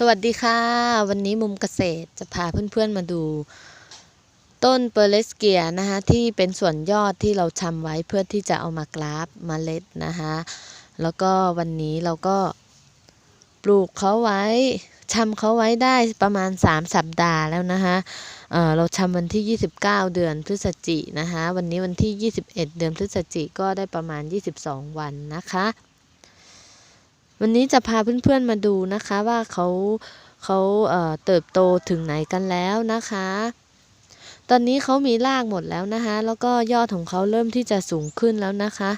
สวัสดีค่ะ วันนี้มุมเกษตรจะพาเพื่อนๆมาดู ต้นเปอร์เลสเกียนะคะที่เป็นส่วนยอดที่เราชำไว้เพื่อที่จะเอามากราฟมาเล็ดนะคะแล้วก็วันนี้เราก็ปลูกเขาไว้ชำเขาไว้ได้ประมาณ 3 สัปดาห์แล้วนะคะเเราชำวันที่ 29 เดือนพฤศจินะคะวันนี้วันที่ 21 เดือนพฤศจิก็ได้ประมาณ 22 วันนะคะ วันนี้จะพาเพื่อนๆมาดูนะคะว่าเขาเขาเอ่อเติบโตถึงไหนกันแล้วนะคะ ตอนนี้เขามีรากหมดแล้วนะคะ แล้วก็ยอดของเขาเริ่มที่จะสูงขึ้นแล้วนะคะ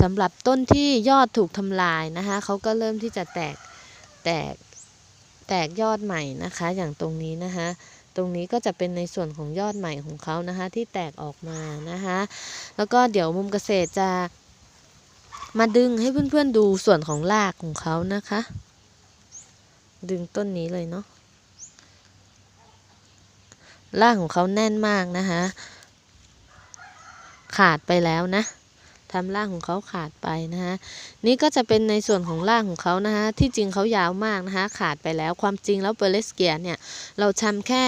สำหรับต้นที่ยอดถูกทำลายนะคะเขาก็เริ่มที่จะแตกแตกแตกยอดใหม่นะคะ อย่างตรงนี้นะคะตรงนี้ก็จะเป็นในส่วนของยอดใหม่ของเขานะคะ ที่แตกออกมานะคะ แล้วก็เดี๋ยวมุมเกษตรจะ มาดึงให้เพื่อนๆดูส่วนของรากของเขานะคะ ดึงต้นนี้เลยเนาะรากของเขาแน่นมากนะคะ ขาดไปแล้วนะทำรากของเขาขาดไปนะคะนี่ก็จะเป็นในส่วนของรากของเขานะคะที่จริงเขายาวมากนะคะขาดไปแล้วความจริงแล้วเปอร์เลสเกียเนี่ยเราชำแค่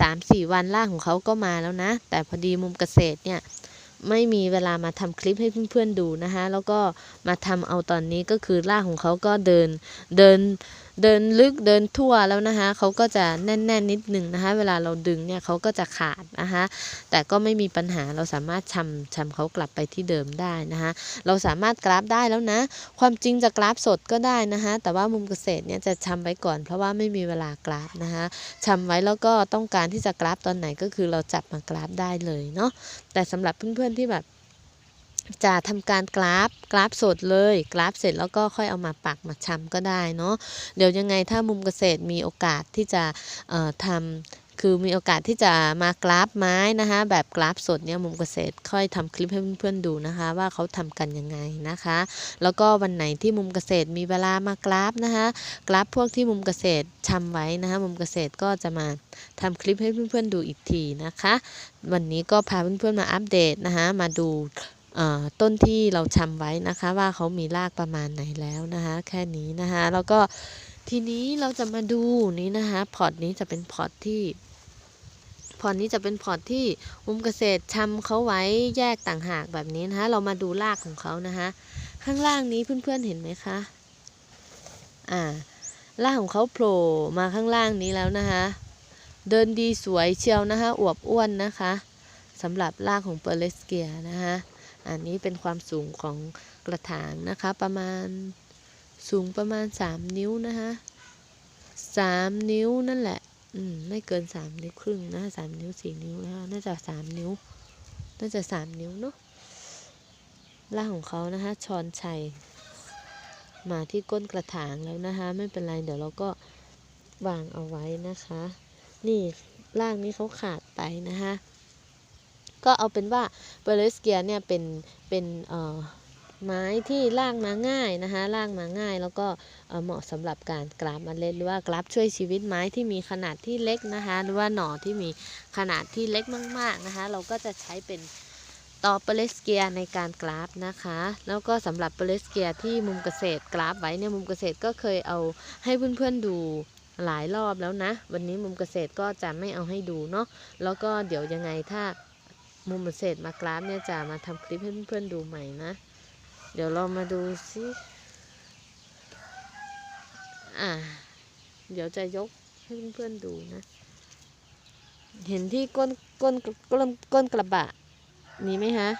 สามสี่วันรากของเขาก็มาแล้วนะ แต่พอดีมุมเกษตรเนี่ย ไม่มีเวลามาทำคลิปให้เพื่อนๆดูนะคะแล้วก็มาทำเอาตอนนี้ก็คือล่าของเขาก็เดินเดิน เดินลึกเดินทั่วแล้วนะคะเขาก็จะแน่น ๆ นิดหนึ่งนะคะเวลาเราดึงเนี่ยเขาก็จะขาดนะคะแต่ก็ไม่มีปัญหาเราสามารถชำชำเขากลับไปที่เดิมได้นะคะเราสามารถกราฟได้แล้วนะ ความจริงจะกราฟสดก็ได้นะคะแต่ว่ามุมเกษตรเนี่ยจะชำไว้ก่อน เพราะว่าไม่มีเวลากราฟนะคะชำไว้แล้วก็ต้องการที่จะกราฟตอนไหนก็คือเราจับมากราฟได้เลยเนาะแต่สำหรับเพื่อนๆที่แบบ จะทำการกราฟกราฟสดเลยกราฟเสร็จแล้วก็ค่อยเอามาปักมาชำก็ได้เนาะเดี๋ยวยังไงถ้ามุมเกษตรมีโอกาสที่จะทำคือมีโอกาสที่จะมากราฟไม้นะคะแบบกราฟสดเนี่ยมุมเกษตรค่อยทำคลิปให้เพื่อนๆดูนะคะ ว่าเขาทำกันยังไงนะคะ แล้วก็วันไหนที่มุมเกษตรมีเวลามากราฟนะคะกราฟพวกที่มุมเกษตรชำไว้นะคะมุมเกษตรก็จะมาทำคลิปให้เพื่อนๆดูอีกทีนะคะ วันนี้ก็พาเพื่อนๆมาอัปเดตนะคะมาดู ต้นที่เราชำไว้นะคะว่าเขามีรากประมาณไหนแล้วนะคะ แค่นี้นะคะแล้วก็ทีนี้เราจะมาดูนี้นะคะพอร์ตนี้จะเป็นพอร์ตที่พอร์ตนี้จะเป็นพอร์ตที่มุมเกษตรชำเขาไว้แยกต่างหากแบบนี้นะคะเรามาดูรากของเขานะคะข้างล่างนี้เพื่อนๆเห็นไหมคะอ่ารากของเขาโผล่มาข้างล่างนี้แล้วนะคะ เดินดีสวยเชียวนะคะอวบอ้วนนะคะสำหรับรากของเปอร์เลสเกียนะคะ อันนี้เป็นความสูงของกระถางนะคะ ประมาณสูงประมาณ 3 นิ้วนะคะ3นิ้วนั่นแหละ อืม ไม่เกิน3นิ้วครึ่งนะสามนิ้ว4นิ้วนะคะน่าจะ3นิ้ว น่าจะ3นิ้วเนาะล่างของเขานะคะชอนชัย มาที่ก้นกระถางแล้วนะคะ ไม่เป็นไร เดี๋ยวเราก็วางเอาไว้นะคะ นี่ล่างนี้เขาขาดไปนะคะ ก็เอาเป็นว่าเปอร์เลสเกียเนี่ยเป็นเป็นไม้ที่ล่างมาง่ายนะคะล่างมาง่ายแล้วก็เหมาะสำหรับการกราบเล็ดหรือว่ากราบช่วยชีวิตไม้ที่มีขนาดที่เล็กนะคะหรือว่าหน่อที่มีขนาดที่เล็กมาก ๆนะคะ เราก็จะใช้เป็นต่อเปเลสเกียในการกราฟนะคะ แล้วก็สำหรับเปเลสเกียที่มุมเกษตรกราฟไว้เนี่ยมุมเกษตรก็เคยเอาให้เพื่อนๆดูหลายรอบแล้วนะ วันนี้มุมเกษตรก็จะไม่เอาให้ดูเนาะแล้วก็เดี๋ยวยังไงถ้า มุมเศษมากราฟเนี่ยจะมาทำคลิปให้เพื่อนๆดูใหม่นะ เดี๋ยวเรามาดูซิอ่า เดี๋ยวจะยกให้เพื่อนๆดูนะ เห็นที่ก้นก้นก้นก้นกระบะ นี้ไหมคะ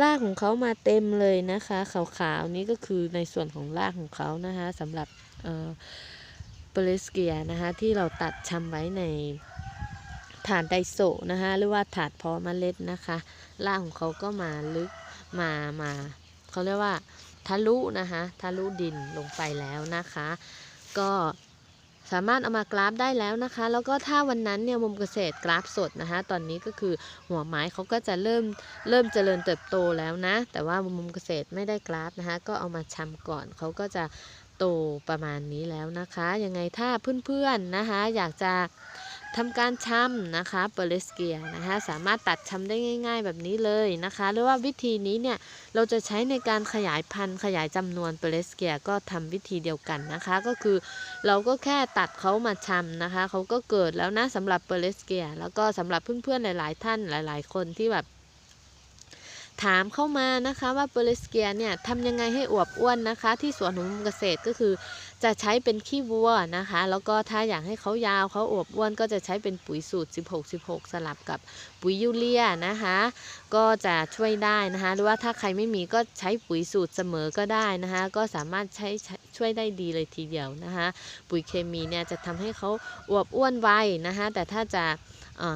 รากของเขามาเต็มเลยนะคะ ขาวๆนี้ก็คือในส่วนของรากของเขานะคะสำหรับเอ่อเปรสเกียนะคะที่เราตัดชำไว้ใน ถาดไดโซนะคะหรือว่าถาดเพาะเมล็ดนะคะรากของเขาก็มาลึกมามาเขาเรียกว่าทะลุนะคะทะลุดินลงไปแล้วนะคะ ก็สามารถเอามากราฟได้แล้วนะคะ แล้วก็ถ้าวันนั้นเนี่ยมุมเกษตรกราฟสดนะคะ ตอนนี้ก็คือหัวไม้เขาก็จะเริ่มเริ่มเจริญเติบโตแล้วนะ แต่ว่ามุมเกษตรไม่ได้กราฟนะคะ ก็เอามาชำก่อนเขาก็จะโตประมาณนี้แล้วนะคะ ยังไงถ้าเพื่อนๆนะคะ อยากจะ ทำการชำนะคะเปเลสเกียนะคะสามารถตัดชำได้ง่าย ๆ แบบนี้เลยนะคะ หรือว่าวิธีนี้เนี่ยเราจะใช้ในการขยายพันธุ์ขยายจำนวนเปเลสเกียก็ทำวิธีเดียวกันนะคะ ก็คือเราก็แค่ตัดเขามาชำนะคะเขาก็เกิดแล้วนะสำหรับเปเลสเกียแล้วก็สำหรับเพื่อนๆหลาย ๆ ท่านหลาย ๆ คนที่แบบ ถามเข้ามานะคะว่าเปอร์เสเกียเนี่ยทำยังไงให้อวบอ้วนนะคะ ที่สวนของเกษตรก็คือ จะใช้เป็นขี้วัวนะคะ แล้วก็ถ้าอยากให้เขายาวเขาอวบอ้วน ก็จะใช้เป็นปุ๋ยสูตร 16 16 สลับกับปุ๋ยยูเรียนะคะ ก็จะช่วยได้นะคะ หรือว่าถ้าใครไม่มีก็ใช้ปุ๋ยสูตรเสมอก็ได้นะคะ ก็สามารถใช้ช่วยได้ดีเลยทีเดียวนะคะ ปุ๋ยเคมีเนี่ยจะทำให้เขาอวบอ้วนไวนะคะ แต่ถ้าจะ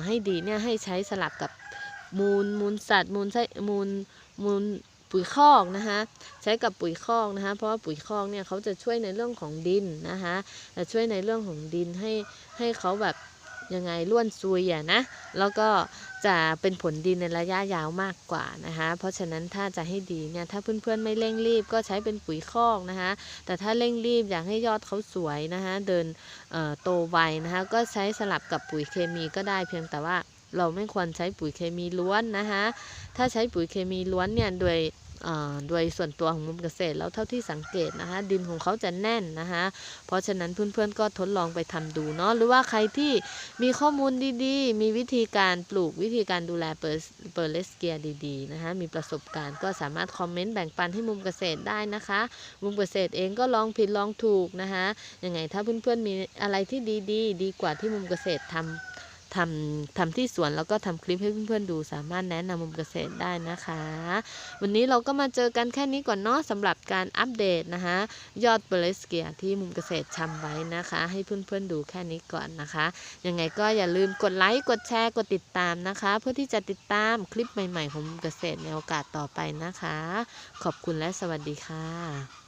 ให้ดีเนี่ยให้ใช้สลับกับ มูลมูลสัตว์ มูลไส้มูลมูลปุ๋ยคอกนะคะใช้กับปุ๋ยคอกนะคะเพราะว่าปุ๋ยคอกเนี่ยเขาจะช่วยในเรื่องของดินนะคะจะช่วยในเรื่องของดินให้ให้เขาแบบยังไงล้วนซุยอะนะแล้วก็จะเป็นผลดีในระยะยาวมากกว่านะคะเพราะฉะนั้นถ้าจะให้ดีเนี่ยถ้าเพื่อนๆไม่เร่งรีบก็ใช้เป็นปุ๋ยคอกนะคะแต่ถ้าเร่งรีบอยากให้ยอดเขาสวยนะคะเดินโตไวนะคะก็ใช้สลับกับปุ๋ยเคมีก็ได้เพียงแต่ว่า เราไม่ควรใช้ปุ๋ยเคมีล้วนนะคะถ้าใช้ปุ๋ยเคมีล้วนเนี่ยโดยโดยส่วนตัวของมุมเกษตรแล้วเท่าที่สังเกตนะคะ ดินของเขาจะแน่นนะคะ เพราะฉะนั้นเพื่อนๆก็ทดลองไปทำดูเนาะหรือว่าใครที่มีข้อมูลดีๆ มีวิธีการปลูกวิธีการดูแลเปอร์เปอร์เลสเกียดีๆนะคะมีประสบการณ์ก็สามารถคอมเมนต์แบ่งปันให้มุมเกษตรได้นะคะ มุมเกษตรเองก็ลองผิดลองถูกนะคะยังไงถ้าเพื่อนๆมีอะไรที่ดีๆ ดีกว่าที่มุมเกษตรทำ ทำทำที่สวนแล้วก็ทำคลิปให้เพื่อนๆดูสามารถแนะนำมุมเกษตรได้นะคะ วันนี้เราก็มาเจอกันแค่นี้ก่อนเนาะสำหรับการอัปเดตนะคะยอดเปรสเกียที่มุมเกษตรชำไว้นะคะ ให้เพื่อนๆดูแค่นี้ก่อนนะคะยังไงก็อย่าลืมกดไลค์กดแชร์กดติดตามนะคะ เพื่อที่จะติดตามคลิปใหม่ๆของมุมเกษตรในโอกาสต่อไปนะคะ ขอบคุณและสวัสดีค่ะ